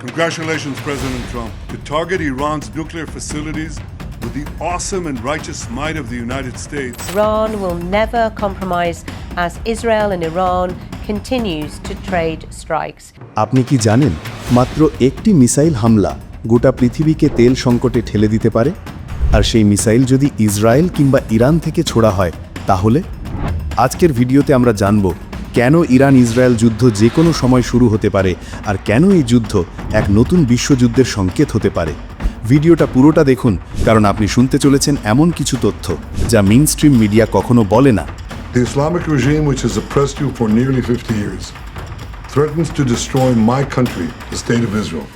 Congratulations, President Trump. To target Iran's nuclear facilities with the awesome and righteous might of the United States Iran will never compromise as Israel and Iran continues to trade strikes. আপনি কি জানেন মাত্র একটি missile হামলা গোটা পৃথিবীকে তেল সংকটে ঠেলে দিতে পারে আর সেই মিসাইল যদি ইসরায়েল কিংবা ইরান থেকে ছোড়া হয় তাহলে আজকের ভিডিওতে আমরা জানব কেন ইরান ইসরায়েল যুদ্ধ যে কোনো সময় শুরু হতে পারে আর কেন এই যুদ্ধ এক নতুন বিশ্বযুদ্ধের সংকেত হতে পারে ভিডিওটা পুরোটা দেখুন কারণ আপনি শুনতে চলেছেন এমন কিছু তথ্য যা মেইন স্ট্রিম মিডিয়া কখনো বলে না The Islamic regime, which has oppressed you for nearly 50 years, threatens to destroy my country, the State of Israel.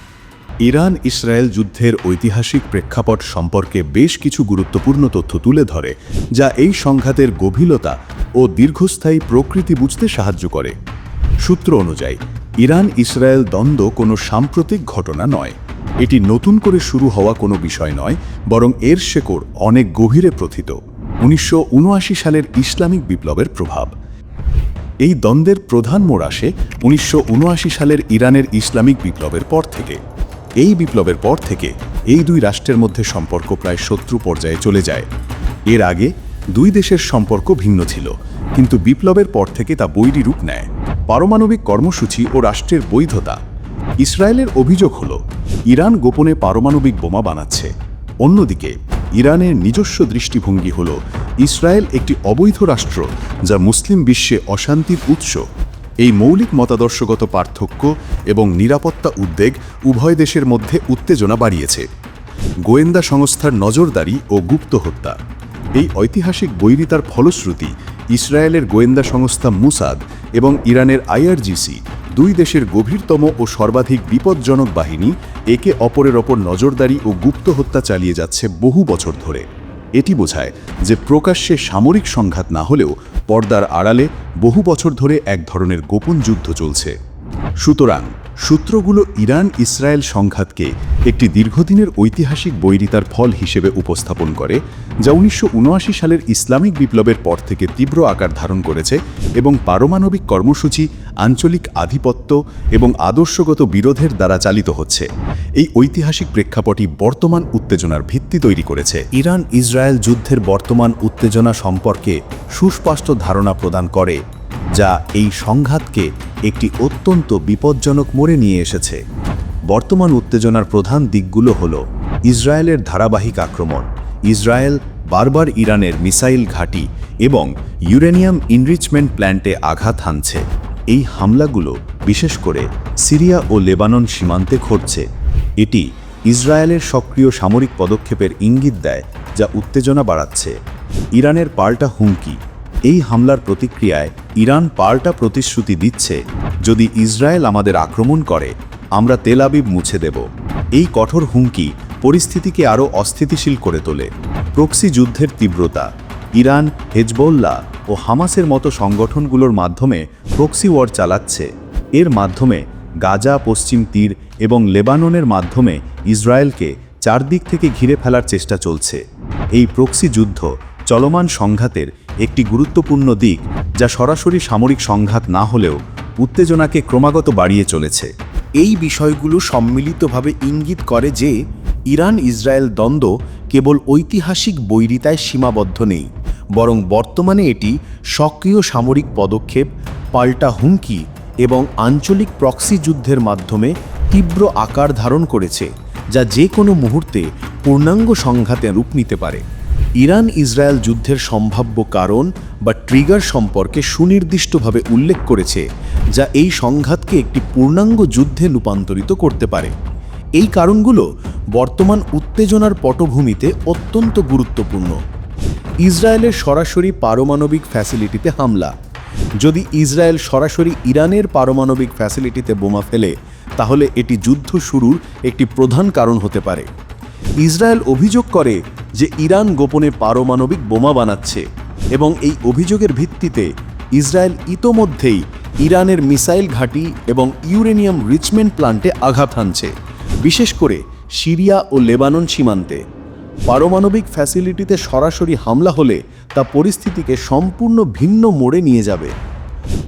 Iran Israel যুদ্ধের ঐতিহাসিক প্রেক্ষাপট সম্পর্কে বেশ কিছু গুরুত্বপূর্ণ তথ্য তুলে ধরে যা এই সংঘাতের গভীরতা ও দীর্ঘস্থায়ী প্রকৃতি বুঝতে সাহায্য করে। সূত্র অনুযায়ী ইরান ইসরায়েল দ্বন্দ্ব কোনো সাম্প্রতিক ঘটনা নয়। এটি নতুন করে শুরু হওয়া কোনো বিষয় নয়, বরং এর শেকড় অনেক গভীরে প্রথিত, উনিশশো উনআশি সালের ইসলামিক বিপ্লবের প্রভাব। এই দ্বন্দ্বের প্রধান মোড় আসে উনিশশো উনআশি সালের ইরানের ইসলামিক বিপ্লবের পর থেকে। এই বিপ্লবের পর থেকে এই দুই রাষ্ট্রের মধ্যে সম্পর্ক প্রায় শত্রু পর্যায়ে চলে যায়। এর আগে দুই দেশের সম্পর্ক ভিন্ন ছিল, কিন্তু বিপ্লবের পর থেকে তা বৈরী রূপ নেয়। পারমাণবিক কর্মসূচি ও রাষ্ট্রের বৈধতা। ইসরায়েলের অভিযোগ হল, ইরান গোপনে পারমাণবিক বোমা বানাচ্ছে। অন্যদিকে, ইরানের নিজস্ব দৃষ্টিভঙ্গি হল, ইসরায়েল একটি অবৈধ রাষ্ট্র যা মুসলিম বিশ্বে অশান্তির উৎস। এই মৌলিক মতাদর্শগত পার্থক্য এবং নিরাপত্তা উদ্বেগ উভয় দেশের মধ্যে উত্তেজনা বাড়িয়েছে। গোয়েন্দা সংস্থার নজরদারি ও গুপ্ত হত্যা। এই ঐতিহাসিক বৈরিতার ফলশ্রুতি, ইসরায়েলের গোয়েন্দা সংস্থা মুসাদ এবং ইরানের আইআরজিসি, দুই দেশের গভীরতম ও সর্বাধিক বিপজ্জনক বাহিনী, একে অপরের ওপর নজরদারি ও গুপ্ত হত্যা চালিয়ে যাচ্ছে বহু বছর ধরে। এটি বোঝায় যে প্রকাশ্যে সামরিক সংঘাত না হলেও পর্দার আড়ালে বহু বছর ধরে এক ধরনের গোপন যুদ্ধ চলছে। সুতরাং সূত্রগুলো ইরান ইসরায়েল সংঘাতকে একটি দীর্ঘদিনের ঐতিহাসিক বৈরিতার ফল হিসেবে উপস্থাপন করে, যা উনিশশো সালের ইসলামিক বিপ্লবের পর থেকে তীব্র আকার ধারণ করেছে এবং পারমাণবিক কর্মসূচি, আঞ্চলিক আধিপত্য এবং আদর্শগত বিরোধের দ্বারা চালিত হচ্ছে। এই ঐতিহাসিক প্রেক্ষাপটই বর্তমান উত্তেজনার ভিত্তি তৈরি করেছে। ইরান ইসরায়েল যুদ্ধের বর্তমান উত্তেজনা সম্পর্কে সুস্পষ্ট ধারণা প্রদান করে, যা এই সংঘাতকে একটি অত্যন্ত বিপজ্জনক মোড়ে নিয়ে এসেছে। বর্তমান উত্তেজনার প্রধান দিকগুলো হল ইসরায়েলের ধারাবাহিক আক্রমণ, ইসরায়েল বারবার ইরানের মিসাইল ঘাঁটি এবং ইউরেনিয়াম ইনরিচমেন্ট প্ল্যান্টে আঘাত হানছে। এই হামলাগুলো বিশেষ করে সিরিয়া ও লেবানন সীমান্তে ঘটছে। এটি ইসরায়েলের সক্রিয় সামরিক পদক্ষেপের ইঙ্গিত দেয় যা উত্তেজনা বাড়াচ্ছে। ইরানের পাল্টা হুমকি, এই হামলার প্রতিক্রিয়ায় ইরান পাল্টা প্রতিশ্রুতি দিচ্ছে, যদি ইসরায়েল আমাদের আক্রমণ করে, আমরা তেল আবিব মুছে দেব। এই কঠোর হুমকি পরিস্থিতিকে আরও অস্থিতিশীল করে তোলে। প্রক্সি যুদ্ধের তীব্রতা, ইরান হেজবোল্লা ও হামাসের মতো সংগঠনগুলোর মাধ্যমে প্রক্সি ওয়ার চালাচ্ছে। এর মাধ্যমে গাজা, পশ্চিম তীর এবং লেবাননের মাধ্যমে ইসরায়েলকে চারদিক থেকে ঘিরে ফেলার চেষ্টা চলছে। এই প্রক্সি যুদ্ধ চলমান সংঘাতের একটি গুরুত্বপূর্ণ দিক। যা সরাসরি সামরিক সংঘাত না হলেও উত্তেজনাকে ক্রমাগত বাড়িয়ে চলেছে। এই বিষয়গুলো সম্মিলিতভাবে ইঙ্গিত করে যে ইরান ইসরায়েল দ্বন্দ্ব কেবল ঐতিহাসিক বৈরিতায় সীমাবদ্ধ নেই, বরং বর্তমানে এটি সক্রিয় সামরিক পদক্ষেপ, পাল্টা হুমকি এবং আঞ্চলিক প্রক্সি যুদ্ধের মাধ্যমে তীব্র আকার ধারণ করেছে, যা যে কোনো মুহূর্তে পূর্ণাঙ্গ সংঘাতে রূপ নিতে পারে। ইরান ইসরায়েল যুদ্ধের সম্ভাব্য কারণ বা ট্রিগার সম্পর্কে সুনির্দিষ্টভাবে উল্লেখ করেছে, যা এই সংঘাতকে একটি পূর্ণাঙ্গ যুদ্ধে রূপান্তরিত করতে পারে। এই কারণগুলো বর্তমান উত্তেজনার পটভূমিতে অত্যন্ত গুরুত্বপূর্ণ। ইসরায়েলের সরাসরি পারমাণবিক ফ্যাসিলিটিতে হামলা। যদি ইসরায়েল সরাসরি ইরানের পারমাণবিক ফ্যাসিলিটিতে বোমা ফেলে, তাহলে এটি যুদ্ধ শুরুর একটি প্রধান কারণ হতে পারে। ইসরায়েল অভিযোগ করে যে ইরান গোপনে পারমাণবিক বোমা বানাচ্ছে এবং এই অভিযোগের ভিত্তিতে ইসরায়েল ইতোমধ্যেই ইরানের মিসাইল ঘাঁটি এবং ইউরেনিয়াম রিচমেন্ট প্লান্টে আঘাত হানছে, বিশেষ করে সিরিয়া ও লেবানন সীমান্তে। পারমাণবিক ফ্যাসিলিটিতে সরাসরি হামলা হলে তা পরিস্থিতিকে সম্পূর্ণ ভিন্ন মোড়ে নিয়ে যাবে।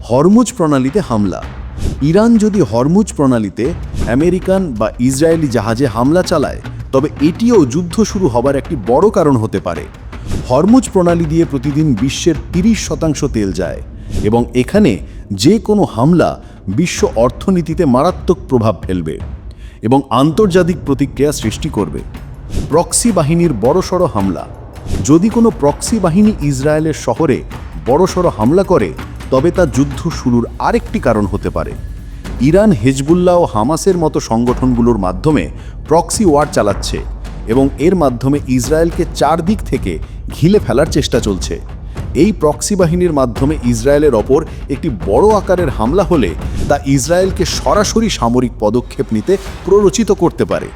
হরমুজ প্রণালীতে হামলা। ইরান যদি হরমুজ প্রণালীতে আমেরিকান বা ইসরায়েলি জাহাজে হামলা চালায় তবে এটিও যুদ্ধ শুরু হবার একটি বড় কারণ হতে পারে। হরমুজ প্রণালী দিয়ে প্রতিদিন বিশ্বের তিরিশ শতাংশ তেল যায় এবং এখানে যে কোনো হামলা বিশ্ব অর্থনীতিতে মারাত্মক প্রভাব ফেলবে এবং আন্তর্জাতিক প্রতিক্রিয়া সৃষ্টি করবে। প্রক্সি বাহিনীর বড়সড় হামলা। যদি কোনো প্রক্সি বাহিনী ইসরায়েলের শহরে বড়সড় হামলা করে, তবে তা যুদ্ধ শুরুর আরেকটি কারণ হতে পারে। ইরান হেজবুল্লাহ ও হামাসের মতো সংগঠনগুলোর মাধ্যমে প্রক্সি ওয়ার চালাচ্ছে এবং এর মাধ্যমে ইসরায়েলকে চারদিক থেকে ঘিলে ফেলার চেষ্টা চলছে। এই প্রক্সি বাহিনীর মাধ্যমে ইসরায়েলের ওপর একটি বড় আকারের হামলা হলে তা ইসরায়েলকে সরাসরি সামরিক পদক্ষেপ নিতে প্ররোচিত করতে পারে।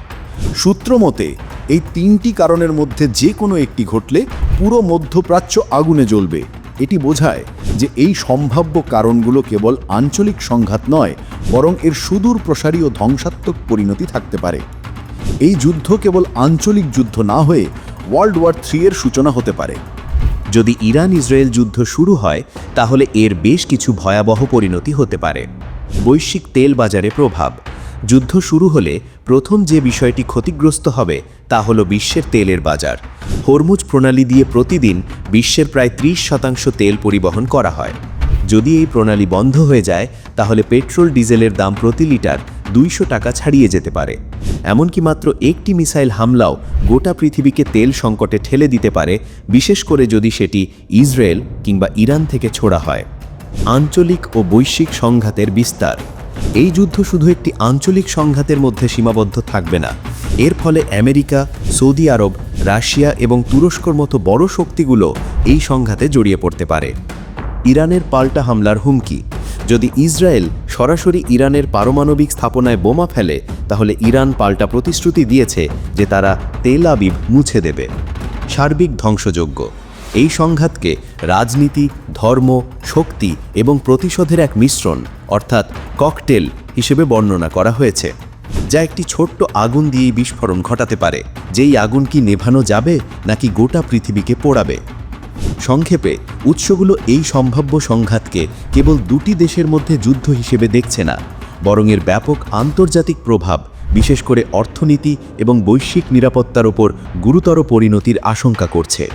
সূত্র মতে, এই তিনটি কারণের মধ্যে যে কোনো একটি ঘটলে পুরো মধ্যপ্রাচ্য আগুনে জ্বলবে। এটি বোঝায় যে এই সম্ভাব্য কারণগুলো কেবল আঞ্চলিক সংঘাত নয়, বরং এর সুদূর প্রসারী ও ধ্বংসাত্মক পরিণতি থাকতে পারে। এই যুদ্ধ কেবল আঞ্চলিক যুদ্ধ না হয়ে ওয়ার্ল্ড ওয়ার থ্রি এর সূচনা হতে পারে। যদি ইরান ইসরায়েল যুদ্ধ শুরু হয়, তাহলে এর বেশ কিছু ভয়াবহ পরিণতি হতে পারে। বৈশ্বিক তেল বাজারে প্রভাব যুদ্ধ শুরু হলে প্রথম যে বিষয়টি ক্ষতিগ্রস্ত হবে তা হলো বিশ্বের তেলের বাজার। হরমুজ প্রণালী দিয়ে প্রতিদিন বিশ্বের প্রায় ত্রিশ শতাংশ তেল পরিবহন করা হয়। যদি এই প্রণালী বন্ধ হয়ে যায়, তাহলে পেট্রোল ডিজেলের দাম প্রতি লিটার দুইশো টাকা ছাড়িয়ে যেতে পারে। এমনকি মাত্র একটি মিসাইল হামলাও গোটা পৃথিবীকে তেল সংকটে ঠেলে দিতে পারে, বিশেষ করে যদি সেটি ইসরায়েল কিংবা ইরান থেকে ছোড়া হয়। আঞ্চলিক ও বৈশ্বিক সংঘাতের বিস্তার। এই যুদ্ধ শুধু একটি আঞ্চলিক সংঘাতের মধ্যে সীমাবদ্ধ থাকবে না। এর ফলে আমেরিকা, সৌদি আরব, রাশিয়া এবং তুরস্কর মতো বড় শক্তিগুলো এই সংঘাতে জড়িয়ে পড়তে পারে। ইরানের পাল্টা হামলার হুমকি। যদি ইসরায়েল সরাসরি ইরানের পারমাণবিক স্থাপনায় বোমা ফেলে, তাহলে ইরান পাল্টা প্রতিশ্রুতি দিয়েছে যে তারা তেল আবিব মুছে দেবে। সার্বিক ধ্বংসযোগ্য এই সংঘাতকে রাজনীতি, ধর্ম, শক্তি এবং প্রতিশোধের এক মিশ্রণ, অর্থাৎ ককটেল হিসেবে বর্ণনা করা হয়েছে, যা একটি ছোট্ট আগুন দিয়েই বিস্ফোরণ ঘটাতে পারে। যেই আগুন কি নেভানো যাবে নাকি গোটা পৃথিবীকে পোড়াবে? সংক্ষেপে, উৎসগুলো এই সম্ভাব্য সংঘাতকে কেবল দুটি দেশের মধ্যে যুদ্ধ হিসেবে দেখছে না, বরং এর ব্যাপক আন্তর্জাতিক প্রভাব, বিশেষ করে অর্থনীতি এবং বৈশ্বিক নিরাপত্তার ওপর গুরুতর পরিণতির আশঙ্কা করছে।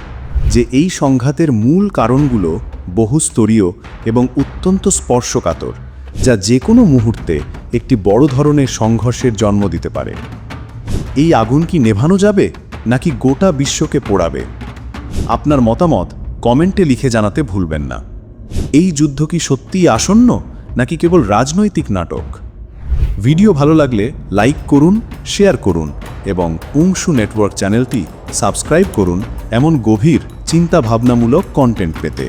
যে এই সংঘাতের মূল কারণগুলো বহুস্তরীয় এবং অত্যন্ত স্পর্শকাতর, যা যে কোনো মুহূর্তে একটি বড় ধরনের সংঘর্ষের জন্ম দিতে পারে। এই আগুন কি নেভানো যাবে, নাকি গোটা বিশ্বকে পোড়াবে? আপনার মতামত কমেন্টে লিখে জানাতে ভুলবেন না। এই যুদ্ধ কি সত্যিই আসন্ন, নাকি কেবল রাজনৈতিক নাটক? ভিডিও ভালো লাগলে লাইক করুন, শেয়ার করুন এবং উংশু নেটওয়ার্ক চ্যানেলটি সাবস্ক্রাইব করুন, এমন গভীর চিন্তা ভাবনামূলক কন্টেন্ট পেতে।